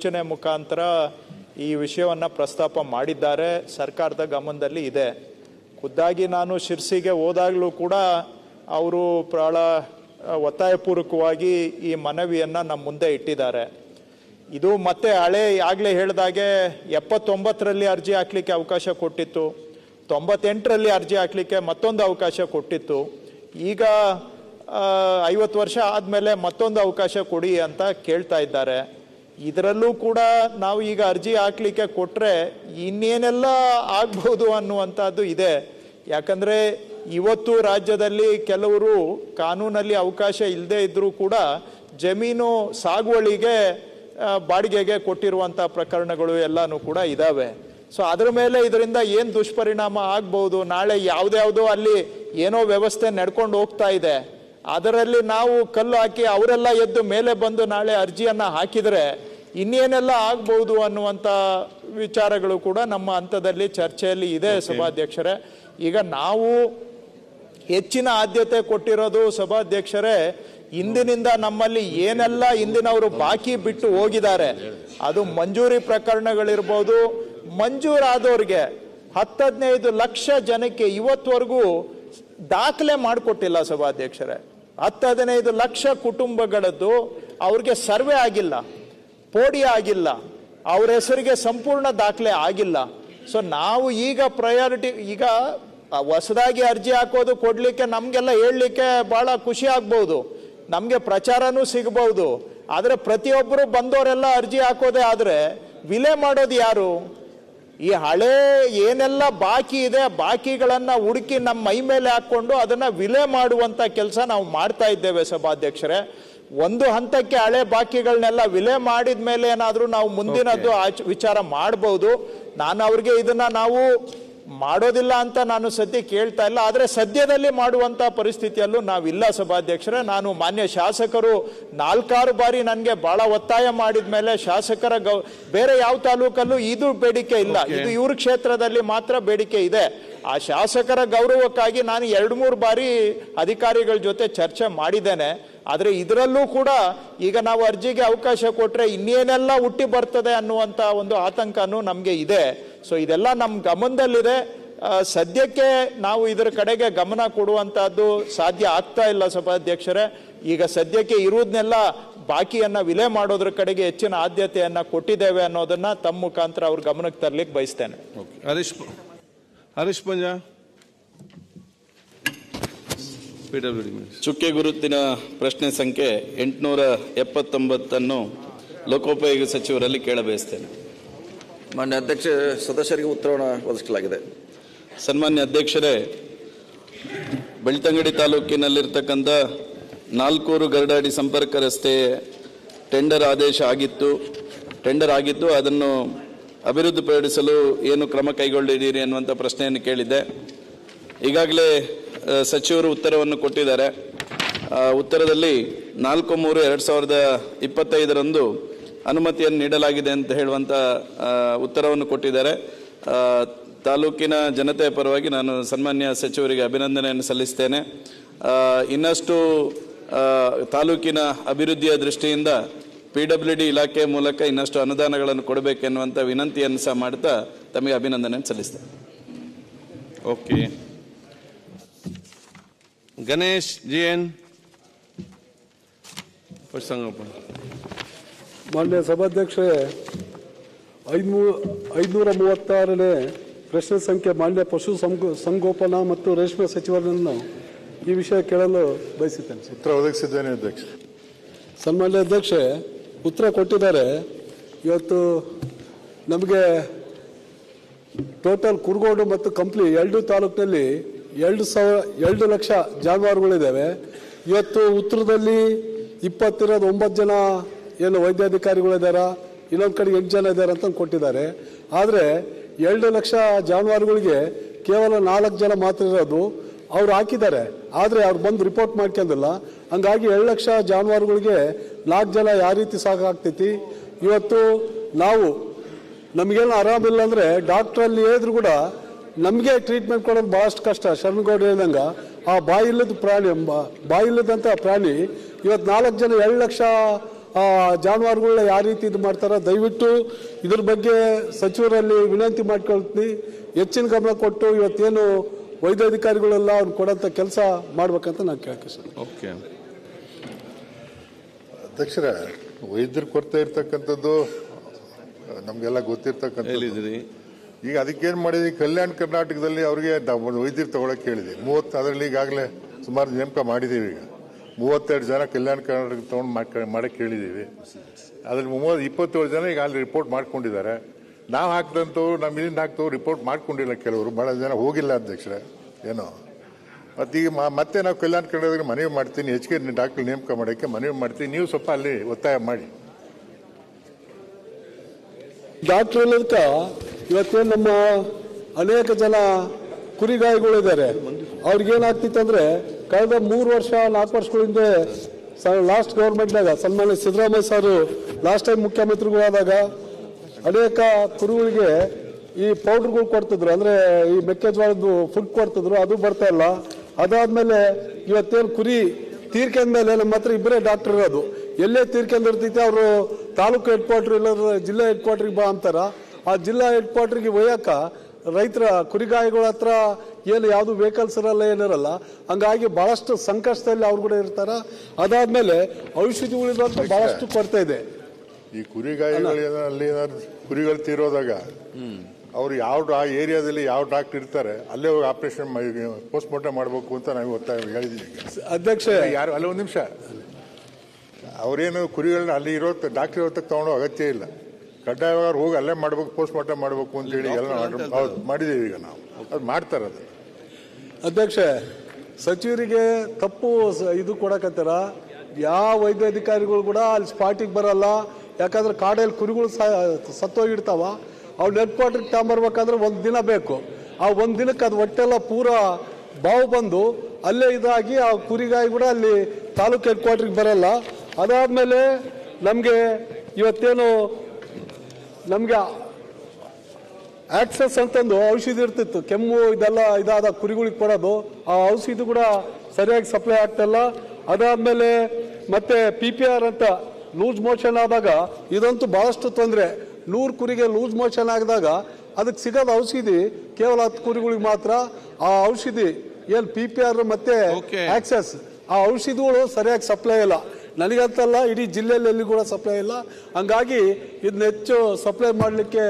ಸೂಚನೆ ಮುಖಾಂತರ ಈ ವಿಷಯವನ್ನು ಪ್ರಸ್ತಾಪ ಮಾಡಿದ್ದಾರೆ. ಸರ್ಕಾರದ ಗಮನದಲ್ಲಿ ಇದೆ. ಖುದ್ದಾಗಿ ನಾನು ಶಿರ್ಸಿಗೆ ಹೋದಾಗಲೂ ಕೂಡ ಅವರು ಬಹಳ ಒತ್ತಾಯಪೂರ್ವಕವಾಗಿ ಈ ಮನವಿಯನ್ನು ನಮ್ಮ ಮುಂದೆ ಇಟ್ಟಿದ್ದಾರೆ. ಇದು ಮತ್ತೆ ಹಳೆ, ಆಗಲೇ ಹೇಳಿದಾಗೆ ಎಪ್ಪತ್ತೊಂಬತ್ತರಲ್ಲಿ ಅರ್ಜಿ ಹಾಕಲಿಕ್ಕೆ ಅವಕಾಶ ಕೊಟ್ಟಿತ್ತು. ತೊಂಬತ್ತೆಂಟರಲ್ಲಿ ಅರ್ಜಿ ಹಾಕಲಿಕ್ಕೆ ಮತ್ತೊಂದು ಅವಕಾಶ ಕೊಟ್ಟಿತ್ತು. ಈಗ ಐವತ್ತು ವರ್ಷ ಆದಮೇಲೆ ಮತ್ತೊಂದು ಅವಕಾಶ ಕೊಡಿ ಅಂತ ಕೇಳ್ತಾ ಇದ್ದಾರೆ. ಇದರಲ್ಲೂ ಕೂಡ ನಾವು ಈಗ ಅರ್ಜಿ ಹಾಕಲಿಕ್ಕೆ ಕೊಟ್ಟರೆ ಇನ್ನೇನೆಲ್ಲ ಆಗ್ಬೋದು ಅನ್ನುವಂಥದ್ದು ಇದೆ. ಯಾಕಂದರೆ ಇವತ್ತು ರಾಜ್ಯದಲ್ಲಿ ಕೆಲವರು ಕಾನೂನಲ್ಲಿ ಅವಕಾಶ ಇಲ್ಲದೆ ಇದ್ದರೂ ಕೂಡ ಜಮೀನು ಸಾಗುವಳಿಗೆ ಬಾಡಿಗೆಗೆ ಕೊಟ್ಟಿರುವಂಥ ಪ್ರಕರಣಗಳು ಎಲ್ಲಾನು ಕೂಡ ಇದ್ದಾವೆ ಸೊ ಅದರ ಮೇಲೆ ಇದರಿಂದ ಏನು ದುಷ್ಪರಿಣಾಮ ಆಗ್ಬೋದು? ನಾಳೆ ಯಾವುದ್ಯಾವುದೋ ಅಲ್ಲಿ ಏನೋ ವ್ಯವಸ್ಥೆ ನಡ್ಕೊಂಡು ಹೋಗ್ತಾ ಇದೆ. ಅದರಲ್ಲಿ ನಾವು ಕಲ್ಲು ಹಾಕಿ ಅವರೆಲ್ಲ ಎದ್ದು ಮೇಲೆ ಬಂದು ನಾಳೆ ಅರ್ಜಿಯನ್ನು ಹಾಕಿದರೆ ಇನ್ನೇನೆಲ್ಲ ಆಗ್ಬೋದು ಅನ್ನುವಂಥ ವಿಚಾರಗಳು ಕೂಡ ನಮ್ಮ ಹಂತದಲ್ಲಿ ಚರ್ಚೆಯಲ್ಲಿ ಇದೆ ಸಭಾಧ್ಯಕ್ಷರೇ. ಈಗ ನಾವು ಹೆಚ್ಚಿನ ಆದ್ಯತೆ ಕೊಟ್ಟಿರೋದು ಸಭಾಧ್ಯಕ್ಷರೇ ಇಂದಿನಿಂದ ನಮ್ಮಲ್ಲಿ ಏನೆಲ್ಲ ಇಂದಿನವರು ಬಾಕಿ ಬಿಟ್ಟು ಹೋಗಿದ್ದಾರೆ ಅದು ಮಂಜೂರಿ ಪ್ರಕರಣಗಳಿರ್ಬೋದು. ಮಂಜೂರಾದವ್ರಿಗೆ ಹತ್ತದೈದು ಲಕ್ಷ ಜನಕ್ಕೆ ಇವತ್ತವರೆಗೂ ದಾಖಲೆ ಮಾಡಿಕೊಟ್ಟಿಲ್ಲ ಸಭಾಧ್ಯಕ್ಷರೇ. ಹತ್ತು ಹದಿನೈದು ಲಕ್ಷ ಕುಟುಂಬಗಳದ್ದು ಅವ್ರಿಗೆ ಸರ್ವೆ ಆಗಿಲ್ಲ. ಪೋಡಿ ಆಗಿಲ್ಲ, ಅವ್ರ ಹೆಸರಿಗೆ ಸಂಪೂರ್ಣ ದಾಖಲೆ ಆಗಿಲ್ಲ. ಸೊ ನಾವು ಈಗ ಪ್ರಯಾರಿಟಿ ಈಗ ಹೊಸದಾಗಿ ಅರ್ಜಿ ಹಾಕೋದು ಕೊಡ್ಲಿಕ್ಕೆ ನಮಗೆಲ್ಲ ಹೇಳಲಿಕ್ಕೆ ಬಹಳ ಖುಷಿ ಆಗ್ಬೋದು. ನಮಗೆ ಪ್ರಚಾರನೂ ಸಿಗಬಹುದು ಆದರೆ ಪ್ರತಿಯೊಬ್ಬರು ಬಂದವರೆಲ್ಲ ಅರ್ಜಿ ಹಾಕೋದೇ ಆದರೆ ವಿಲೆ ಮಾಡೋದು ಯಾರು? ಈ ಹಳೆ ಏನೆಲ್ಲ ಬಾಕಿ ಇದೆ, ಬಾಕಿಗಳನ್ನ ಹುಡುಕಿ ನಮ್ಮ ಮೈ ಮೇಲೆ ಹಾಕೊಂಡು ಅದನ್ನ ವಿಲೆ ಮಾಡುವಂತ ಕೆಲಸ ನಾವು ಮಾಡ್ತಾ ಇದ್ದೇವೆ ಸಭಾಧ್ಯಕ್ಷರೇ. ಒಂದು ಹಂತಕ್ಕೆ ಹಳೆ ಬಾಕಿಗಳನ್ನೆಲ್ಲ ವಿಲೆ ಮಾಡಿದ ಮೇಲೆ ಏನಾದರೂ ನಾವು ಮುಂದಿನದ್ದು ಆಚ ವಿಚಾರ ಮಾಡ್ಬೋದು. ನಾನು ಅವ್ರಿಗೆ ಇದನ್ನ ನಾವು ಮಾಡೋದಿಲ್ಲ ಅಂತ ನಾನು ಸದ್ಯ ಕೇಳ್ತಾ ಇಲ್ಲ ಆದರೆ ಸದ್ಯದಲ್ಲಿ ಮಾಡುವಂಥ ಪರಿಸ್ಥಿತಿಯಲ್ಲೂ ನಾವಿಲ್ಲ ಸಭಾಧ್ಯಕ್ಷರೇ. ನಾನು ಮಾನ್ಯ ಶಾಸಕರು ನಾಲ್ಕಾರು ಬಾರಿ ನನಗೆ ಭಾಳ ಒತ್ತಾಯ ಮಾಡಿದ ಮೇಲೆ ಶಾಸಕರ ಗೌ ಬೇರೆ ಯಾವ ತಾಲೂಕಲ್ಲೂ ಇದು ಬೇಡಿಕೆ ಇಲ್ಲ. ಇದು ಇವ್ರ ಕ್ಷೇತ್ರದಲ್ಲಿ ಮಾತ್ರ ಬೇಡಿಕೆ ಇದೆ. ಆ ಶಾಸಕರ ಗೌರವಕ್ಕಾಗಿ ನಾನು ಎರಡು ಮೂರು ಬಾರಿ ಅಧಿಕಾರಿಗಳ ಜೊತೆ ಚರ್ಚೆ ಮಾಡಿದ್ದೇನೆ. ಆದರೆ ಇದರಲ್ಲೂ ಕೂಡ ಈಗ ನಾವು ಅರ್ಜಿಗೆ ಅವಕಾಶ ಕೊಟ್ಟರೆ ಇನ್ನೇನೆಲ್ಲ ಹುಟ್ಟಿ ಬರ್ತದೆ ಅನ್ನುವಂಥ ಒಂದು ಆತಂಕನೂ ನಮಗೆ ಇದೆ. ಸೊ ಇದೆಲ್ಲ ನಮ್ಮ ಗಮನದಲ್ಲಿದೆ. ಸದ್ಯಕ್ಕೆ ನಾವು ಇದರ ಕಡೆಗೆ ಗಮನ ಕೊಡುವಂಥದ್ದು ಸಾಧ್ಯ ಆಗ್ತಾ ಇಲ್ಲ ಸಭಾಧ್ಯಕ್ಷರೇ. ಈಗ ಸದ್ಯಕ್ಕೆ ಇರುವುದನ್ನೆಲ್ಲ ಬಾಕಿಯನ್ನ ವಿಲೆ ಮಾಡೋದ್ರ ಕಡೆಗೆ ಹೆಚ್ಚಿನ ಆದ್ಯತೆಯನ್ನು ಕೊಟ್ಟಿದ್ದೇವೆ ಅನ್ನೋದನ್ನ ತಮ್ಮ ಮುಖಾಂತರ ಅವ್ರ ಗಮನಕ್ಕೆ ತರ್ಲಿಕ್ಕೆ ಬಯಸ್ತೇನೆ. ಓಕೆ. ಹರೀಶ್ ಹರೀಶ್ ಪಂಜಾ. ಚುಕ್ಕೆ ಗುರುತಿನ ಪ್ರಶ್ನೆ ಸಂಖ್ಯೆ ಎಂಟುನೂರ ಎಪ್ಪತ್ತೊಂಬತ್ತನ್ನು ಲೋಕೋಪಯೋಗಿ ಸಚಿವರಲ್ಲಿ ಕೇಳಬಯಸ್ತೇನೆ. ಮಾನ್ಯ ಅಧ್ಯಕ್ಷ, ಸದಸ್ಯರಿಗೆ ಉತ್ತರವನ್ನು ಒದಗಿಸಲಾಗಿದೆ. ಸನ್ಮಾನ್ಯ ಅಧ್ಯಕ್ಷರೇ, ಬೆಳ್ತಂಗಡಿ ತಾಲೂಕಿನಲ್ಲಿರ್ತಕ್ಕಂಥ ನಾಲ್ಕೂರು ಗರಡಾಡಿ ಸಂಪರ್ಕ ರಸ್ತೆ ಟೆಂಡರ್ ಆದೇಶ ಆಗಿತ್ತು. ಟೆಂಡರ್ ಆಗಿದ್ದು ಅದನ್ನು ಅಭಿವೃದ್ಧಿಪಡಿಸಲು ಏನು ಕ್ರಮ ಕೈಗೊಂಡಿದ್ದೀರಿ ಅನ್ನುವಂಥ ಪ್ರಶ್ನೆಯನ್ನು ಕೇಳಿದ್ದೆ. ಈಗಾಗಲೇ ಸಚಿವರು ಉತ್ತರವನ್ನು ಕೊಟ್ಟಿದ್ದಾರೆ. ಉತ್ತರದಲ್ಲಿ ನಾಲ್ಕು ಮೂರು ಎರಡು ಸಾವಿರದ ಇಪ್ಪತ್ತೈದರಂದು ಅನುಮತಿಯನ್ನು ನೀಡಲಾಗಿದೆ ಅಂತ ಹೇಳುವಂಥ ಉತ್ತರವನ್ನು ಕೊಟ್ಟಿದ್ದಾರೆ. ತಾಲೂಕಿನ ಜನತೆಯ ಪರವಾಗಿ ನಾನು ಸನ್ಮಾನ್ಯ ಸಚಿವರಿಗೆ ಅಭಿನಂದನೆಯನ್ನು ಸಲ್ಲಿಸ್ತೇನೆ. ಇನ್ನಷ್ಟು ತಾಲೂಕಿನ ಅಭಿವೃದ್ಧಿಯ ದೃಷ್ಟಿಯಿಂದ ಪಿ ಡಬ್ಲ್ಯೂ ಡಿ ಇಲಾಖೆ ಮೂಲಕ ಇನ್ನಷ್ಟು ಅನುದಾನಗಳನ್ನು ಕೊಡಬೇಕೆನ್ನುವಂಥ ವಿನಂತಿಯನ್ನು ಸಹ ಮಾಡ್ತಾ ತಮಗೆ ಅಭಿನಂದನೆಯನ್ನು ಸಲ್ಲಿಸ್ತೇನೆ. ಓಕೆ. ಗಣೇಶ್ ಜಿ ಎನ್ ಮಾನ್ಯ ಸಭಾಧ್ಯಕ್ಷರೇ ಐನೂರ ಐದುನೂರ ಮೂವತ್ತಾರನೇ ಪ್ರಶ್ನೆ ಸಂಖ್ಯೆ ಮಾನ್ಯ ಪಶು ಸಂಗೋ- ಸಂಗೋಪನಾ ಮತ್ತು ರೇಷ್ಮೆ ಸಚಿವರನ್ನು ಈ ವಿಷಯ ಕೇಳಲು ಬಯಸುತ್ತೇನೆ. ಉತ್ತರ ಒದಗಿಸಿದ್ದೇನೆ ಅಧ್ಯಕ್ಷ. ಸನ್ಮಾನ್ಯ ಅಧ್ಯಕ್ಷೆ ಉತ್ತರ ಕೊಟ್ಟಿದ್ದಾರೆ. ಇವತ್ತು ನಮಗೆ ಟೋಟಲ್ ಕುರುಗೋಡು ಮತ್ತು ಕಂಪ್ಲಿ ಎರಡು ತಾಲೂಕಿನಲ್ಲಿ ಎರಡು ಸಾವಿರ ಎರಡು ಲಕ್ಷ ಜಾನುವಾರುಗಳಿದ್ದಾವೆ. ಇವತ್ತು ಉತ್ತರದಲ್ಲಿ ಇಪ್ಪತ್ತಿರೋದು ಒಂಬತ್ತು ಜನ ಏನು ವೈದ್ಯಾಧಿಕಾರಿಗಳಿದ್ದಾರ ಇನ್ನೊಂದು ಕಡೆ ಎಂಟು ಜನ ಇದ್ದಾರೆ ಅಂತ ಕೊಟ್ಟಿದ್ದಾರೆ. ಆದರೆ ಎರಡು ಲಕ್ಷ ಜಾನುವಾರುಗಳಿಗೆ ಕೇವಲ ನಾಲ್ಕು ಜನ ಮಾತ್ರ ಇರೋದು ಅವ್ರು ಹಾಕಿದ್ದಾರೆ. ಆದರೆ ಅವ್ರು ಬಂದು ರಿಪೋರ್ಟ್ ಮಾಡ್ಕೊಂಡಿಲ್ಲ ಹಂಗಾಗಿ ಎರಡು ಲಕ್ಷ ಜಾನುವಾರುಗಳಿಗೆ ನಾಲ್ಕು ಜನ ಯಾವ ರೀತಿ ಸಾಕಾಗ್ತೈತಿ ಇವತ್ತು ನಾವು ನಮಗೇನು ಆರಾಮಿಲ್ಲ ಅಂದರೆ ಡಾಕ್ಟ್ರಲ್ಲಿ ಹೇಳಿದ್ರು ಕೂಡ ನಮಗೆ ಟ್ರೀಟ್ಮೆಂಟ್ ಕೊಡೋದು ಭಾಳಷ್ಟು ಕಷ್ಟ. ಶರಣಗೌಡ ಹೇಳ್ದಂಗೆ ಆ ಬಾಯಿಲ್ಲದ ಪ್ರಾಣಿ ಬಾಯಿಲ್ಲದಂಥ ಪ್ರಾಣಿ ಇವತ್ತು ನಾಲ್ಕು ಜನ ಎರಡು ಲಕ್ಷ ಜಾನುವಾರುಗಳನ್ನ ಯಾವ ರೀತಿ ಇದು ಮಾಡ್ತಾರೋ ದಯವಿಟ್ಟು ಇದ್ರ ಬಗ್ಗೆ ಸಚಿವರಲ್ಲಿ ವಿನಂತಿ ಮಾಡ್ಕೊಳ್ತೀನಿ. ಹೆಚ್ಚಿನ ಗಮನ ಕೊಟ್ಟು ಇವತ್ತೇನು ವೈದ್ಯಾಧಿಕಾರಿಗಳೆಲ್ಲ ಅವ್ನು ಕೊಡೋಂಥ ಕೆಲಸ ಮಾಡ್ಬೇಕಂತ ನಾನು ಕೇಳಕ್ಕೆ ಸರ್. ಓಕೆ. ಅಧ್ಯಕ್ಷರ ವೈದ್ಯರು ಕೊರತೆ ಇರ್ತಕ್ಕಂಥದ್ದು ನಮಗೆಲ್ಲ ಗೊತ್ತಿರ್ತಕ್ಕಂಥದ್ದು. ಈಗ ಈಗ ಅದಕ್ಕೇನು ಮಾಡಿದ್ವಿ ಕಲ್ಯಾಣ ಕರ್ನಾಟಕದಲ್ಲಿ ಅವರಿಗೆ ವೈದ್ಯರು ತಗೊಳಕ್ಕೆ ಹೇಳಿದೆ ಮೂವತ್ತು ಅದರಲ್ಲಿ ಈಗಾಗಲೇ ಸುಮಾರು ನೇಮಕ ಮಾಡಿದ್ದೀವಿ ಈಗ. ಮೂವತ್ತೆರಡು ಜನ ಕಲ್ಯಾಣ ಕರ್ನಾಟಕ ತೊಗೊಂಡು ಮಾಡಿ ಮಾಡಕ್ಕೆ ಕೇಳಿದ್ದೀವಿ ಅದ್ರಲ್ಲಿ ಮೂವತ್ತು, ಇಪ್ಪತ್ತೇಳು ಜನ ಈಗ ಅಲ್ಲಿ ರಿಪೋರ್ಟ್ ಮಾಡ್ಕೊಂಡಿದ್ದಾರೆ. ನಾವು ಹಾಕಿದಂಥವ್ರು ನಮ್ಮ ಇಲ್ಲಿಂದ ಹಾಕ್ತವ್ರು ರಿಪೋರ್ಟ್ ಮಾಡ್ಕೊಂಡಿಲ್ಲ ಕೆಲವರು. ಭಾಳ ಜನ ಹೋಗಿಲ್ಲ ಅಧ್ಯಕ್ಷರೇ. ಏನೋ? ಮತ್ತು ಈಗ ಮತ್ತೆ ನಾವು ಕಲ್ಯಾಣ ಕರ್ನಾಟಕ ಮನವಿ ಮಾಡ್ತೀನಿ. ಹೆಚ್ಚಿಗೆ ಡಾಕ್ಟರ್ ನೇಮಕ ಮಾಡೋಕ್ಕೆ ಮನವಿ ಮಾಡ್ತೀನಿ. ನೀವು ಸ್ವಲ್ಪ ಅಲ್ಲಿ ಒತ್ತಾಯ ಮಾಡಿ. ಡಾಕ್ಟರ್ ಅನ್ನೋದಕ್ಕೆ ಇವತ್ತು ನಮ್ಮ ಅನೇಕ ಜನ ಕುರಿಗಾಯಿಗಳಿದ್ದಾರೆ ಅವ್ರಿಗೇನಾಗ್ತಿತ್ತಂದ್ರೆ ಕಳೆದ ಮೂರು ವರ್ಷ, ನಾಲ್ಕು ವರ್ಷಗಳ ಹಿಂದೆ ಲಾಸ್ಟ್ ಗೌರ್ಮೆಂಟ್ನಾಗ ಸನ್ಮಾನ್ಯ ಸಿದ್ದರಾಮಯ್ಯ ಸಾರು ಲಾಸ್ಟ್ ಟೈಮ್ ಮುಖ್ಯಮಂತ್ರಿಗಳಾದಾಗ ಅನೇಕ ಕುರುಗಳಿಗೆ ಈ ಪೌಡ್ರ್ಗಳು ಕೊಡ್ತಿದ್ರು. ಅಂದ್ರೆ ಈ ಮೆಕ್ಕೆಜೋಳದ್ದು ಫುಡ್ ಕೊಡ್ತಿದ್ರು. ಅದು ಬರ್ತಾ ಇಲ್ಲ. ಅದಾದಮೇಲೆ ಇವತ್ತೇನು ಕುರಿ ಮೇಲೆ ನಮ್ಮ ಹತ್ರ ಇಬ್ಬರೇ ಡಾಕ್ಟರ್ ಇರೋದು. ಎಲ್ಲೇ ತೀರ್ಕೊಂಡಿರ್ತೈತೆ ಅವರು ತಾಲೂಕು ಹೆಡ್ ಕ್ವಾರ್ಟರ್ ಇಲ್ಲ ಜಿಲ್ಲಾ ಹೆಡ್ ಕ್ವಾರ್ಟ್ರಿಗೆ ಬಾ ಅಂತಾರ. ಆ ಜಿಲ್ಲಾ ಹೆಡ್ ಕ್ವಾರ್ಟರ್ಗೆ ಒಯ್ಯಾಕ ರೈತರ ಕುರಿಗಾಯಿಗಳ ಹತ್ರ ಏನು ಯಾವುದು ವೆಹಿಕಲ್ಸ್ ಇರಲ್ಲ ಏನಿರಲ್ಲ ಹಂಗಾಗಿ ಭಾಳಷ್ಟು ಸಂಕಷ್ಟದಲ್ಲಿ ಅವ್ರು ಕೂಡ ಇರ್ತಾರೆ. ಅದಾದ್ಮೇಲೆ ಔಷಧಿಗಳಿದಂತೂ ಭಾಳಷ್ಟು ಕೊರತೆ ಇದೆ. ಈ ಕುರಿಗಾಯಿಗಳು ಏನೋ ಅಲ್ಲಿ. ಏನಾದ್ರು ಕುರಿಗಳು ತೀರೋದಾಗ ಅವ್ರು ಯಾವ ಆ ಏರಿಯಾದಲ್ಲಿ ಯಾವ ಡಾಕ್ಟರ್ ಇರ್ತಾರೆ ಅಲ್ಲೇ ಹೋಗಿ ಆಪರೇಷನ್ ಪೋಸ್ಟ್ ಮಾರ್ಟಮ್ ಮಾಡಬೇಕು ಅಂತ ನಾವು ಒತ್ತಾಯ ಹೇಳಿದ್ವಿ ಅಧ್ಯಕ್ಷ. ಯಾರು ಅಲ್ಲ ಒಂದು ನಿಮಿಷ. ಅವರೇನು ಕುರಿಗಳನ್ನ ಅಲ್ಲಿ ಇರೋ ಡಾಕ್ಟರ್ ಇರೋ ತಗೊಂಡು ಅಗತ್ಯ ಇಲ್ಲ. ಕಡ್ಡಾಯವಾಗಿ ಹೋಗಿ ಅಲ್ಲೇ ಮಾಡ್ಬೇಕು ಪೋಸ್ಟ್ ಮಾರ್ಟಮ್ ಮಾಡಬೇಕು ಅಂತೇಳಿ ಎಲ್ಲ ಹೌದು ಮಾಡಿದ್ದೀವಿ ಈಗ ನಾವು. ಅದು ಮಾಡ್ತಾರೆ ಅದು. ಅಧ್ಯಕ್ಷ, ಸಚಿವರಿಗೆ ತಪ್ಪು ಇದು ಕೊಡಕತ್ತಾರ? ಯಾವ ವೈದ್ಯಾಧಿಕಾರಿಗಳು ಕೂಡ ಅಲ್ಲಿ ಸ್ಪಾಟಿಗೆ ಬರಲ್ಲ. ಯಾಕಂದ್ರೆ ಕಾಡಲ್ಲಿ ಕುರಿಗಳು ಸತ್ತೋಗಿಡ್ತಾವ ಅವ್ರು ನೆಟ್ ಕ್ವಾರ್ಟರ್ಗೆ ತಗೊಂಬರ್ಬೇಕಂದ್ರೆ ಒಂದು ದಿನ ಬೇಕು. ಆ ಒಂದು ದಿನಕ್ಕೆ ಅದು ಹೊಟ್ಟೆಲ್ಲ ಪೂರ ಬಾವು ಬಂದು ಅಲ್ಲೇ ಇದಾಗಿ ಆ ಕುರಿಗಾಯಿ ಕೂಡ ಅಲ್ಲಿ ತಾಲೂಕು ಹೆಡ್ ಕ್ವಾರ್ಟರ್ಗೆ ಬರಲ್ಲ. ಅದಾದ್ಮೇಲೆ ನಮಗೆ ಇವತ್ತೇನು ನಮಗೆ ಆಕ್ಸಸ್ ಅಂತಂದು ಔಷಧಿ ಇರ್ತಿತ್ತು. ಕೆಮ್ಮು ಇದೆಲ್ಲ ಇದಾದ ಕುರಿಗಳಿಗೆ ಕೊಡೋದು. ಆ ಔಷಧಿ ಕೂಡ ಸರಿಯಾಗಿ ಸಪ್ಲೈ ಆಗ್ತಾಯಿಲ್ಲ ಅದಾದಮೇಲೆ ಮತ್ತೆ ಪಿ ಪಿ ಆರ್ ಅಂತ ಲೂಸ್ ಮೋಷನ್ ಆದಾಗ ಇದಂತೂ ಭಾಳಷ್ಟು ತೊಂದರೆ. ನೂರು ಕುರಿಗೆ ಲೂಸ್ ಮೋಷನ್ ಆಗಿದಾಗ ಅದಕ್ಕೆ ಸಿಗೋದು ಔಷಧಿ ಕೇವಲ ಹತ್ತು ಕುರಿಗಳಿಗೆ ಮಾತ್ರ. ಆ ಔಷಧಿ ಏನು ಪಿ ಪಿ ಆರ್ ಮತ್ತೆ. ಆಕ್ಸಸ್ ಆ ಔಷಧಿಗಳು ಸರಿಯಾಗಿ ಸಪ್ಲೈ ಇಲ್ಲ. ನನಗಂತಲ್ಲ ಇಡೀ ಜಿಲ್ಲೆಯಲ್ಲಿ ಎಲ್ಲಿ ಕೂಡ ಸಪ್ಲೈ ಇಲ್ಲ. ಹಂಗಾಗಿ ಇದನ್ನ ಹೆಚ್ಚು ಸಪ್ಲೈ ಮಾಡಲಿಕ್ಕೆ.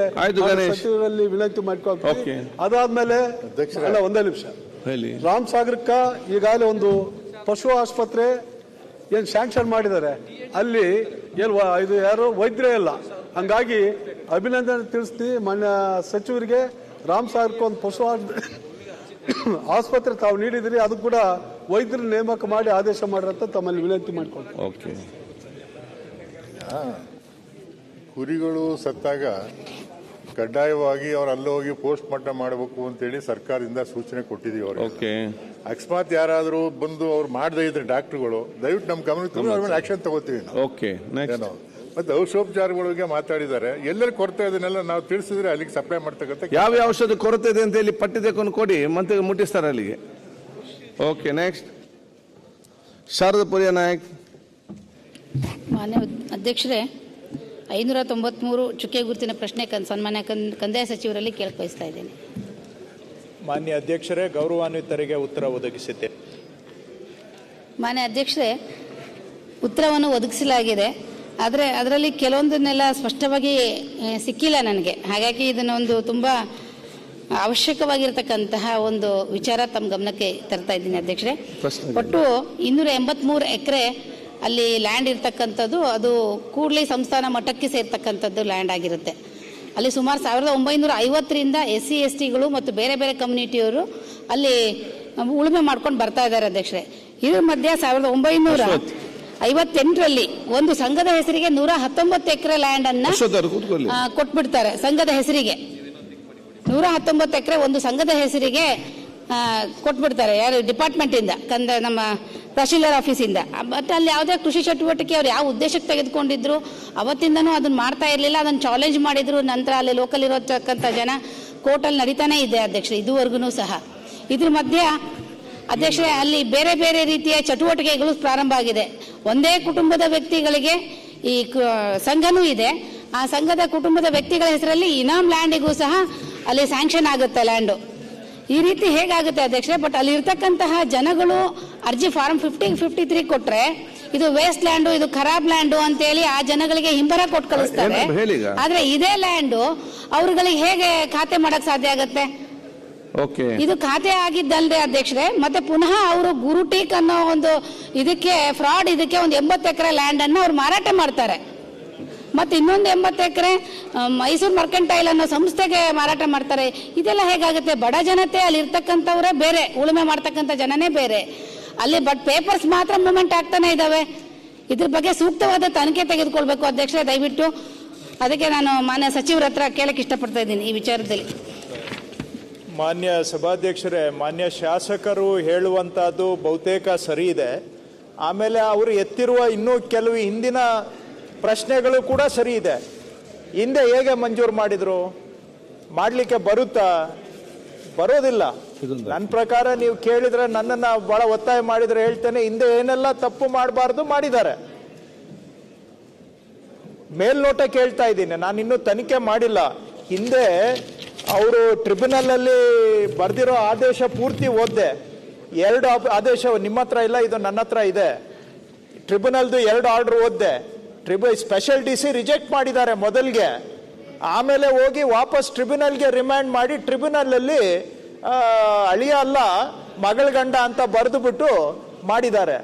ಸಚಿವರಲ್ಲಿ ವಿನಂತಿ ಮಾಡ್ಕೊಳ್ತೀವಿ. ಅದಾದ್ಮೇಲೆ ಅಧ್ಯಕ್ಷರೇ. ಅಲ್ಲ ಒಂದೇ ನಿಮಿಷ. ರಾಮ್ ಸಾಗರಕ್ಕ ಈಗಾಗಲೇ ಒಂದು ಪಶು ಆಸ್ಪತ್ರೆ ಏನ್ ಸ್ಯಾಂಕ್ಷನ್ ಮಾಡಿದ್ದಾರೆ. ಅಲ್ಲಿ ಏನು ಇದು ಯಾರು? ವೈದ್ಯರೇ ಇಲ್ಲ. ಹಂಗಾಗಿ ಅಭಿನಂದನೆ ತಿಳಿಸ್ತೀನಿ. ಮಾನ್ಯ ಸಚಿವರಿಗೆ ರಾಮ್ ಸಾಗರಕ್ಕೆ ಒಂದು ಪಶು ಆಸ್ಪತ್ರೆ ತಾವು ನೀಡಿದಿರಿ ಅದು ಕೂಡ ವೈದ್ಯರ ನೇಮಕ ಮಾಡಿ ಆದೇಶ ಮಾಡಿರಂತ ತಮ್ಮಲ್ಲಿ ವಿನಂತಿ ಮಾಡ್ಕೊಳ್ತೀನಿ ಓಕೆ. ಕುರಿಗಳು ಸತ್ತಾಗ ಕಡ್ಡಾಯವಾಗಿ ಅವ್ರು ಅಲ್ಲಿ ಹೋಗಿ ಪೋಸ್ಟ್ ಮಾರ್ಟಮ್ ಮಾಡಬೇಕು ಅಂತೇಳಿ ಸರ್ಕಾರದಿಂದ ಸೂಚನೆ ಕೊಟ್ಟಿದ್ದೀವಿ ಅವ್ರಿಗೆ ಓಕೆ. ಅಕಸ್ಮಾತ್ ಯಾರಾದರೂ ಬಂದು ಅವ್ರು ಮಾಡದೇ ಇದ್ರೆ ಡಾಕ್ಟ್ರುಗಳು ದಯವಿಟ್ಟು ನಮ್ಮ ಗಮನಕ್ಕೆ ಆಕ್ಷನ್ ತಗೋತೀವಿ ನಾವು. ಓಕೆ ಮತ್ತೆ ಔಷಧೋಪಚಾರಗಳಿಗೆ ಮಾತಾಡಿದ್ದಾರೆ. ಎಲ್ಲರೂ ಕೊರತೆ ಇದನ್ನೆಲ್ಲ ನಾವು ತಿಳಿಸಿದ್ರೆ ಅಲ್ಲಿಗೆ ಸಪ್ಲೈ ಮಾಡ್ತಕ್ಕಂಥ ಯಾವ ಯಾವ ಔಷಧ ಕೊರತೆ ಇದೆ ಅಂತ ಹೇಳಿ ಪಟ್ಟಿ ಕೊಡಿ ಮತ್ತೆ ಮುಟ್ಟಿಸ್ತಾರೆ ಅಲ್ಲಿಗೆ. ಓಕೆ ನೆಕ್ಸ್ಟ್ ಶಾರದಪುರಿಯ ನಾಯಕ್. ಮಾನ್ಯ ಅಧ್ಯಕ್ಷರೇ ಐನೂರ ತೊಂಬತ್ಮೂರು ಚುಕ್ಕೆ ಗುರುತಿನ ಪ್ರಶ್ನೆ ಕನ್ ಸನ್ಮಾನ್ಯ ಕನ್ ಕಂದಾಯ ಸಚಿವರಲ್ಲಿ ಕೇಳ್ಕೊಯಿಸ್ತಾ ಇದ್ದೇನೆ. ಮಾನ್ಯ ಅಧ್ಯಕ್ಷರೇ ಗೌರವಾನ್ವಿತರಿಗೆ ಉತ್ತರ ಒದಗಿಸಿದ್ದೆ ಮಾನ್ಯ ಅಧ್ಯಕ್ಷರೇ ಉತ್ತರವನ್ನು ಒದಗಿಸಲಾಗಿದೆ. ಆದರೆ ಅದರಲ್ಲಿ ಕೆಲವೊಂದನ್ನೆಲ್ಲ ಸ್ಪಷ್ಟವಾಗಿ ಸಿಕ್ಕಿಲ್ಲ ನನಗೆ. ಹಾಗಾಗಿ ಇದನ್ನು ಒಂದು ತುಂಬ ಅವಶ್ಯಕವಾಗಿರ್ತಕ್ಕಂತಹ ಒಂದು ವಿಚಾರ ತಮ್ಮ ಗಮನಕ್ಕೆ ತರ್ತಾ ಇದ್ದೀನಿ ಅಧ್ಯಕ್ಷರೇ. ಒಟ್ಟು ಇನ್ನೂರ ಎಂಬತ್ಮೂರು ಎಕರೆ ಅಲ್ಲಿ ಲ್ಯಾಂಡ್ ಇರ್ತಕ್ಕಂಥದ್ದು ಅದು ಕೂಡಲೇ ಸಂಸ್ಥಾನ ಮಠಕ್ಕೆ ಸೇರ್ತಕ್ಕಂಥದ್ದು ಲ್ಯಾಂಡ್ ಆಗಿರುತ್ತೆ. ಅಲ್ಲಿ ಸುಮಾರು ಸಾವಿರದ ಒಂಬೈನೂರ ಐವತ್ತರಿಂದ ಎಸ್ ಸಿ ಎಸ್ ಟಿಗಳು ಮತ್ತು ಬೇರೆ ಬೇರೆ ಕಮ್ಯುನಿಟಿಯವರು ಅಲ್ಲಿ ಉಳುಮೆ ಮಾಡ್ಕೊಂಡು ಬರ್ತಾ ಇದ್ದಾರೆ ಅಧ್ಯಕ್ಷರೇ. ಇದ್ರ ಮಧ್ಯೆ ಸಾವಿರದ ಒಂಬೈನೂರ ಐವತ್ತೆಂಟರಲ್ಲಿ ಒಂದು ಸಂಘದ ಹೆಸರಿಗೆ ನೂರ ಹತ್ತೊಂಬತ್ತು ಎಕರೆ ಲ್ಯಾಂಡ್ ಅನ್ನ ಕೊಟ್ಬಿಡ್ತಾರೆ ಸಂಘದ ಹೆಸರಿಗೆ. ನೂರ ಹತ್ತೊಂಬತ್ತು ಎಕರೆ ಒಂದು ಸಂಘದ ಹೆಸರಿಗೆ ಕೊಟ್ಬಿಡ್ತಾರೆ ಯಾರು ಡಿಪಾರ್ಟ್ಮೆಂಟ್ ಇಂದ ಕಂದ ನಮ್ಮ ತಹಶೀಲ್ದಾರ್ ಆಫೀಸಿಂದ. ಬಟ್ ಅಲ್ಲಿ ಯಾವುದೇ ಕೃಷಿ ಚಟುವಟಿಕೆ ಅವ್ರು ಯಾವ ಉದ್ದೇಶಕ್ಕೆ ತೆಗೆದುಕೊಂಡಿದ್ರು ಅವತ್ತಿಂದನೂ ಅದನ್ನ ಮಾಡ್ತಾ ಇರಲಿಲ್ಲ ಅದನ್ನ ಚಾಲೆಂಜ್ ಮಾಡಿದ್ರು ನಂತರ ಅಲ್ಲಿ ಲೋಕಲ್ ಇರೋತಕ್ಕಂಥ ಜನ ಕೋರ್ಟಲ್ಲಿ ನಡೀತಾನೆ ಇದೆ ಅಧ್ಯಕ್ಷರೇ ಇದುವರೆಗೂ ಸಹ. ಇದ್ರ ಮಧ್ಯೆ ಅಧ್ಯಕ್ಷರೇ ಅಲ್ಲಿ ಬೇರೆ ಬೇರೆ ರೀತಿಯ ಚಟುವಟಿಕೆಗಳು ಪ್ರಾರಂಭ ಆಗಿದೆ. ಒಂದೇ ಕುಟುಂಬದ ವ್ಯಕ್ತಿಗಳಿಗೆ ಈ ಸಂಘನೂ ಇದೆ. ಆ ಸಂಘದ ಕುಟುಂಬದ ವ್ಯಕ್ತಿಗಳ ಹೆಸರಲ್ಲಿ ಇನಾಮ್ ಲ್ಯಾಂಡಿಗೂ ಸಹ ಅಲ್ಲಿ ಸ್ಯಾಂಕ್ಷನ್ ಆಗುತ್ತೆ ಲ್ಯಾಂಡು. ಈ ರೀತಿ ಹೇಗಾಗುತ್ತೆ ಅಧ್ಯಕ್ಷರೇ? ಬಟ್ ಅಲ್ಲಿ ಇರ್ತಕ್ಕಂತಹ ಜನಗಳು ಅರ್ಜಿ ಫಾರ್ಮ್ ಫಿಫ್ಟಿ ಫಿಫ್ಟಿ ತ್ರೀ ಕೊಟ್ರೆ ಇದು ವೇಸ್ಟ್ ಲ್ಯಾಂಡು ಇದು ಖರಾಬ್ ಲ್ಯಾಂಡು ಅಂತೇಳಿ ಆ ಜನಗಳಿಗೆ ಹಿಂಬರ ಕೊಟ್ಟು ಕಳಿಸ್ತಾರೆ. ಆದ್ರೆ ಇದೇ ಲ್ಯಾಂಡು ಅವ್ರುಗಳಿಗೆ ಹೇಗೆ ಖಾತೆ ಮಾಡಕ್ ಸಾಧ್ಯ ಆಗತ್ತೆ? ಇದು ಖಾತೆ ಆಗಿದ್ದಲ್ದೆ ಅಧ್ಯಕ್ಷರೇ, ಮತ್ತೆ ಪುನಃ ಅವರು ಗುರುಟೀಕ್ ಅನ್ನೋ ಒಂದು ಇದಕ್ಕೆ, ಫ್ರಾಡ್ ಇದಕ್ಕೆ ಒಂದು ಎಂಬತ್ತು ಎಕರೆ ಲ್ಯಾಂಡ್ ಅನ್ನು ಅವ್ರು ಮಾರಾಟ ಮಾಡ್ತಾರೆ. ಮತ್ತೆ ಇನ್ನೊಂದು ಎಂಬತ್ತು ಎಕರೆ ಮೈಸೂರು ಮರ್ಕೆಂಟೈಲ್ ಅನ್ನೋ ಸಂಸ್ಥೆಗೆ ಮಾರಾಟ ಮಾಡ್ತಾರೆ. ಇದೆಲ್ಲ ಹೇಗಾಗುತ್ತೆ? ಬಡ ಜನತೆ ಅಲ್ಲಿ ಇರ್ತಕ್ಕಂಥವ್ರೇ ಬೇರೆ, ಉಳುಮೆ ಮಾಡ್ತಕ್ಕಂಥ ಜನನೇ ಬೇರೆ. ಅಲ್ಲಿ ಬಟ್ ಪೇಪರ್ಸ್ ಮಾತ್ರ ಮೂಮೆಂಟ್ ಆಗ್ತಾನೆ ಇದಾವೆ. ಇದ್ರ ಬಗ್ಗೆ ಸೂಕ್ತವಾದ ತನಿಖೆ ತೆಗೆದುಕೊಳ್ಬೇಕು ಅಧ್ಯಕ್ಷರೇ, ದಯವಿಟ್ಟು. ಅದಕ್ಕೆ ನಾನು ಮಾನ್ಯ ಸಚಿವರ ಹತ್ರ ಕೇಳಕ್ಕೆ ಇಷ್ಟಪಡ್ತಾ ಇದ್ದೀನಿ ಈ ವಿಚಾರದಲ್ಲಿ. ಮಾನ್ಯ ಸಭಾಧ್ಯಕ್ಷರೇ ಮಾನ್ಯ ಶಾಸಕರು ಹೇಳುವಂಥದ್ದು ಬಹುತೇಕ ಸರಿ ಇದೆ. ಆಮೇಲೆ ಅವರು ಎತ್ತಿರುವ ಇನ್ನೂ ಕೆಲವು ಹಿಂದಿನ ಪ್ರಶ್ನೆಗಳು ಕೂಡ ಸರಿ ಇದೆ. ಹಿಂದೆ ಹೇಗೆ ಮಂಜೂರು ಮಾಡಿದ್ರು? ಮಾಡಲಿಕ್ಕೆ ಬರುತ್ತಾ? ಬರೋದಿಲ್ಲ. ನನ್ನ ಪ್ರಕಾರ ನೀವು ಕೇಳಿದ್ರೆ ನನ್ನನ್ನು ಬಹಳ ಒತ್ತಾಯ ಮಾಡಿದರೆ ಹೇಳ್ತೇನೆ ಹಿಂದೆ ಏನೆಲ್ಲ ತಪ್ಪು ಮಾಡಬಾರ್ದು ಮಾಡಿದ್ದಾರೆ. ಮೇಲ್ನೋಟ ಕೇಳ್ತಾ ಇದ್ದೀನಿ ನಾನು ಇನ್ನೂ ತನಿಖೆ ಮಾಡಿಲ್ಲ. ಹಿಂದೆ ಅವರು ಟ್ರಿಬ್ಯುನಲಲ್ಲಿ ಬರ್ದಿರೋ ಆದೇಶ ಪೂರ್ತಿ ಓದ್ದೆ. ಎರಡು ಆದೇಶ ನಿಮ್ಮ ಹತ್ರ ಇಲ್ಲ, ಇದು ನನ್ನ ಹತ್ರ ಇದೆ. ಟ್ರಿಬ್ಯುನಲ್ದು ಎರಡು ಆರ್ಡರ್ ಓದ್ದೆ. ಟ್ರಿಬ್ಯು ಸ್ಪೆಷಲ್ ಡಿ ಸಿ ರಿಜೆಕ್ಟ್ ಮಾಡಿದ್ದಾರೆ ಮೊದಲಿಗೆ. ಆಮೇಲೆ ಹೋಗಿ ವಾಪಸ್ ಟ್ರಿಬ್ಯುನಲ್ಗೆ ರಿಮ್ಯಾಂಡ್ ಮಾಡಿ ಟ್ರಿಬ್ಯುನಲಲ್ಲಿ ಅಳಿಯ ಅಲ್ಲ, ಮಗಳ ಗಂಡ ಅಂತ ಬರೆದುಬಿಟ್ಟು ಮಾಡಿದ್ದಾರೆ.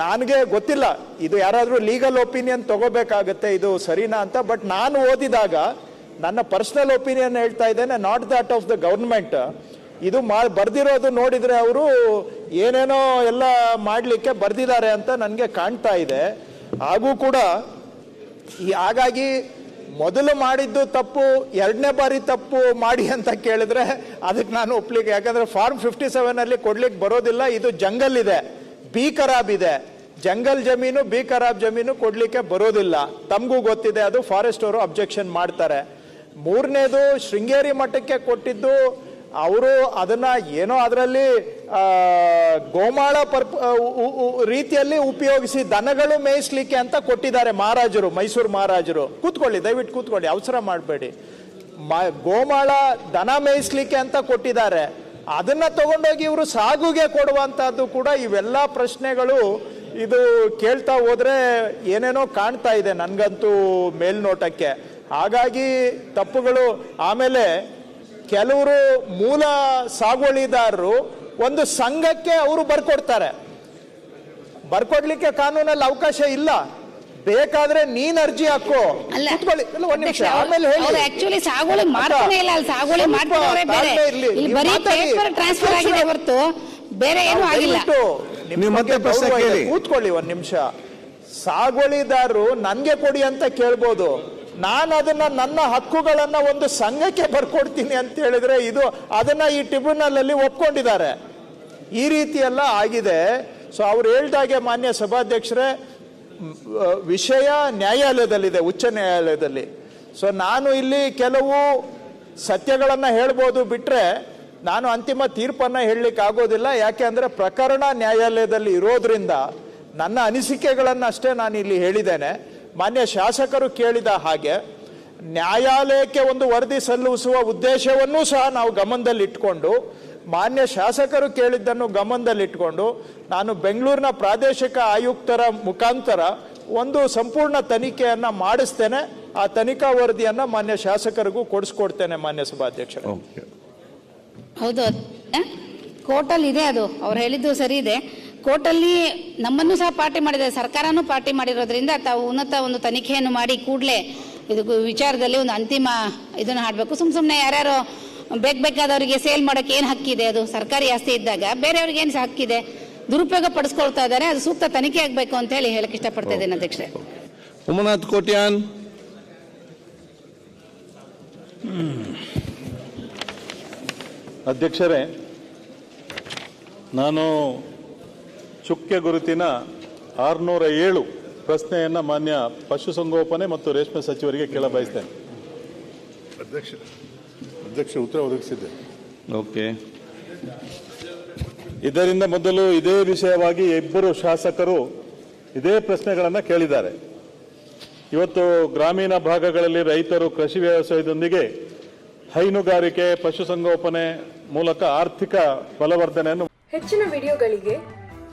ನನಗೆ ಗೊತ್ತಿಲ್ಲ, ಇದು ಯಾರಾದರೂ ಲೀಗಲ್ ಒಪಿನಿಯನ್ ತಗೋಬೇಕಾಗತ್ತೆ, ಇದು ಸರಿನಾ ಅಂತ, ಬಟ್ ನಾನು ಓದಿದಾಗ ನನ್ನ ಪರ್ಸನಲ್ ಒಪಿನಿಯನ್ ಹೇಳ್ತಾ ಇದ್ದೇನೆ not that of the government ಇದು ಮಾ, ಬರ್ದಿರೋದು ನೋಡಿದರೆ ಅವರು ಏನೇನೋ ಎಲ್ಲ ಮಾಡಲಿಕ್ಕೆ ಬರ್ದಿದ್ದಾರೆ ಅಂತ ನನಗೆ ಕಾಣ್ತಾ ಇದೆ. ಹಾಗೂ ಕೂಡ ಈ, ಹಾಗಾಗಿ ಮೊದಲು ಮಾಡಿದ್ದು ತಪ್ಪು, ಎರಡನೇ ಬಾರಿ ತಪ್ಪು ಮಾಡಿ ಅಂತ ಕೇಳಿದ್ರೆ ಅದಕ್ಕೆ ನಾನು ಒಪ್ಲಿಕ್ಕೆ, ಯಾಕಂದ್ರೆ ಫಾರ್ಮ್ ಫಿಫ್ಟಿ ಸೆವೆನ್ ಅಲ್ಲಿ ಕೊಡ್ಲಿಕ್ಕೆ ಬರೋದಿಲ್ಲ, ಇದು ಜಂಗಲ್ ಇದೆ, ಬಿ ಖರಾಬ್ ಇದೆ. ಜಂಗಲ್ ಜಮೀನು, ಬಿ ಖರಾಬ್ ಜಮೀನು ಕೊಡ್ಲಿಕ್ಕೆ ಬರೋದಿಲ್ಲ. ತಮಗೂ ಗೊತ್ತಿದೆ ಅದು ಫಾರೆಸ್ಟ್ ಅವರು ಅಬ್ಜೆಕ್ಷನ್ ಮಾಡ್ತಾರೆ. ಮೂರನೇದು ಶೃಂಗೇರಿ ಮಠಕ್ಕೆ ಕೊಟ್ಟಿದ್ದು, ಅವರು ಅದನ್ನ ಏನೋ ಅದರಲ್ಲಿ ಗೋಮಾಳ ಪರ್ಪ ರೀತಿಯಲ್ಲಿ ಉಪಯೋಗಿಸಿ ದನಗಳು ಮೇಯಿಸ್ಲಿಕ್ಕೆ ಅಂತ ಕೊಟ್ಟಿದ್ದಾರೆ ಮಹಾರಾಜರು, ಮೈಸೂರು ಮಹಾರಾಜರು. ಕೂತ್ಕೊಳ್ಳಿ, ದಯವಿಟ್ಟು ಕೂತ್ಕೊಳ್ಳಿ, ಅವಸರ ಮಾಡಬೇಡಿ. ಮ, ಗೋಮಾಳ ದನ ಮೇಯಿಸ್ಲಿಕ್ಕೆ ಅಂತ ಕೊಟ್ಟಿದ್ದಾರೆ. ಅದನ್ನ ತಗೊಂಡೋಗಿ ಇವರು ಸಾಗುಗೆ ಕೊಡುವಂತಹದ್ದು ಕೂಡ ಇವೆಲ್ಲ ಪ್ರಶ್ನೆಗಳು ಇದು ಕೇಳ್ತಾ ಹೋದ್ರೆ ಏನೇನೋ ಕಾಣ್ತಾ ಇದೆ ನನ್ಗಂತೂ ಮೇಲ್ನೋಟಕ್ಕೆ. ಹಾಗಾಗಿ ತಪ್ಪುಗಳು ಆಮೇಲೆ ಕೆಲವರು ಮೂಲ ಸಾಗುವಳಿದಾರರು ಒಂದು ಸಂಘಕ್ಕೆ ಅವರು ಬರ್ಕೊಡ್ತಾರೆ. ಬರ್ಕೊಡ್ಲಿಕ್ಕೆ ಕಾನೂನಲ್ಲಿ ಅವಕಾಶ ಇಲ್ಲ. ಬೇಕಾದ್ರೆ ನೀನ್ ಅರ್ಜಿ ಹಾಕೋ. ಅಲ್ಲ ಒಂದ್ ನಿಮಿಷ. ಆಮೇಲೆ ಅವ್ರು ಹೇಳಿ ಆಕ್ಚುಲಿ ಸಾಗುವಳಿ ಮಾಡ್ತಾನೆ ಇಲ್ಲ ಸಾಗುವಳಿ ಮಾಡ್ತಿರೋರೇ ಬೇರೆ. ಪೇಪರ್ ಟ್ರಾನ್ಸ್ಫರ್ ಆಗಿದೆ ಹೊರತು ಬೇರೆ ಏನೂ ಆಗಿಲ್ಲ. ನಿಮ್ಮ ನೀವು ಮತ್ತೆ ಪ್ರಶ್ನೆ ಕೇಳಿ. ಕೂತ್ಕೊಳ್ಳಿ ಒಂದ್ ನಿಮಿಷ. ಸಾಗುವಳಿದಾರರು ನನ್ಗೆ ಕೊಡಿ ಅಂತ ಕೇಳ್ಬೋದು. ನಾನು ಅದನ್ನ ನನ್ನ ಹಕ್ಕುಗಳನ್ನ ಒಂದು ಸಂಘಕ್ಕೆ ಬರ್ಕೊಡ್ತೀನಿ ಅಂತ ಹೇಳಿದ್ರೆ ಇದು ಅದನ್ನ ಈ ಟ್ರಿಬ್ಯುನಲ್ ಅಲ್ಲಿ ಒಪ್ಕೊಂಡಿದ್ದಾರೆ. ಈ ರೀತಿ ಎಲ್ಲ ಆಗಿದೆ. ಸೊ ಅವ್ರು ಹೇಳ್ದಾಗೆ ಮಾನ್ಯ ಸಭಾಧ್ಯಕ್ಷರೇ ವಿಷಯ ನ್ಯಾಯಾಲಯದಲ್ಲಿದೆ, ಉಚ್ಚ ನ್ಯಾಯಾಲಯದಲ್ಲಿ. ಸೊ ನಾನು ಇಲ್ಲಿ ಕೆಲವು ಸತ್ಯಗಳನ್ನು ಹೇಳ್ಬೋದು ಬಿಟ್ಟರೆ ನಾನು ಅಂತಿಮ ತೀರ್ಪನ್ನು ಹೇಳಲಿಕ್ಕೆ ಆಗೋದಿಲ್ಲ. ಯಾಕೆ ಅಂದರೆ ಪ್ರಕರಣ ನ್ಯಾಯಾಲಯದಲ್ಲಿ ಇರೋದ್ರಿಂದ ನನ್ನ ಅನಿಸಿಕೆಗಳನ್ನು ಅಷ್ಟೇ ನಾನು ಇಲ್ಲಿ ಹೇಳಿದ್ದೇನೆ. ಮಾನ್ಯ ಶಾಸಕರು ಕೇಳಿದ ಹಾಗೆ ನ್ಯಾಯಾಲಯಕ್ಕೆ ಒಂದು ವರದಿ ಸಲ್ಲಿಸುವ ಉದ್ದೇಶವನ್ನೂ ಸಹ ನಾವು ಗಮನದಲ್ಲಿಟ್ಕೊಂಡು ಮಾನ್ಯ ಶಾಸಕರು ಕೇಳಿದ್ದನ್ನು ಗಮನದಲ್ಲಿಟ್ಕೊಂಡು ನಾನು ಬೆಂಗಳೂರಿನ ಪ್ರಾದೇಶಿಕ ಆಯುಕ್ತರ ಮುಖಾಂತರ ಒಂದು ಸಂಪೂರ್ಣ ತನಿಖೆಯನ್ನು ಮಾಡಿಸ್ತೇನೆ. ಆ ತನಿಖಾ ವರದಿಯನ್ನು ಮಾನ್ಯ ಶಾಸಕರಿಗೂ ಕೊಡಿಸ್ಕೊಡ್ತೇನೆ ಮಾನ್ಯ ಸಭಾಧ್ಯಕ್ಷರು. ಓಕೆ. ಹೌದು. ಕೋರ್ಟಲ್ಲಿ ಇದೆ ಅದು. ಅವ್ರು ಹೇಳಿದ್ದು ಸರಿ ಇದೆ. ಕೋರ್ಟಲ್ಲಿ ನಮ್ಮನ್ನು ಸಹ ಪಾರ್ಟಿ ಮಾಡಿದೆ ಸರ್ಕಾರನೂ ಪಾರ್ಟಿ ಮಾಡಿರೋದ್ರಿಂದ ತಾವು ಉನ್ನತ ಒಂದು ತನಿಖೆಯನ್ನು ಮಾಡಿ ಕೂಡಲೇ ಇದು ವಿಚಾರದಲ್ಲಿ ಒಂದು ಅಂತಿಮ ಇದನ್ನು ಹಾಡಬೇಕು. ಸುಮ್ಮ ಸುಮ್ಮನೆ ಯಾರ್ಯಾರು ಬೇಕು ಬೇಕಾದವರಿಗೆ ಸೇಲ್ ಮಾಡೋಕೆ ಏನು ಹಕ್ಕಿದೆ ಅದು? ಸರ್ಕಾರಿ ಆಸ್ತಿ ಇದ್ದಾಗ ಬೇರೆಯವ್ರಿಗೆ ಏನು ಹಕ್ಕಿದೆ? ದುರುಪಯೋಗ ಪಡಿಸ್ಕೊಳ್ತಾ ಇದ್ದಾರೆ. ಅದು ಸೂಕ್ತ ತನಿಖೆ ಆಗಬೇಕು ಅಂತ ಹೇಳಿ ಹೇಳಕ್ಕೆ ಇಷ್ಟಪಡ್ತಾ ಇದ್ದೇನೆ ಅಧ್ಯಕ್ಷರೇ. ಉಮನಾಥ್ ಕೋಟ್ಯಾನ್. ಅಧ್ಯಕ್ಷರೇ ನಾನು ಚುಕ್ಕೆ ಗುರುತಿನ ಆರುನೂರ ಏಳು ಪ್ರಶ್ನೆಯನ್ನು ಮಾನ್ಯ ಪಶುಸಂಗೋಪನೆ ಮತ್ತು ರೇಷ್ಮೆ ಸಚಿವರಿಗೆ ಕೇಳ ಬಯಸ್ತೇನೆ. ಅಧ್ಯಕ್ಷ ಅಧ್ಯಕ್ಷ ಉತ್ತರ ಒದಗಿಸಿದ್ದೆ. ಓಕೆ. ಇದರಿಂದ ಮೊದಲು ಇದೇ ವಿಷಯವಾಗಿ ಇಬ್ಬರು ಶಾಸಕರು ಇದೇ ಪ್ರಶ್ನೆಗಳನ್ನು ಕೇಳಿದ್ದಾರೆ. ಇವತ್ತು ಗ್ರಾಮೀಣ ಭಾಗಗಳಲ್ಲಿ ರೈತರು ಕೃಷಿ ವ್ಯವಸಾಯದೊಂದಿಗೆ ಹೈನುಗಾರಿಕೆ ಪಶುಸಂಗೋಪನೆ ಮೂಲಕ ಆರ್ಥಿಕ ಬಲವರ್ಧನೆಯನ್ನು ಹೆಚ್ಚಿನ ವಿಡಿಯೋಗಳಿಗೆ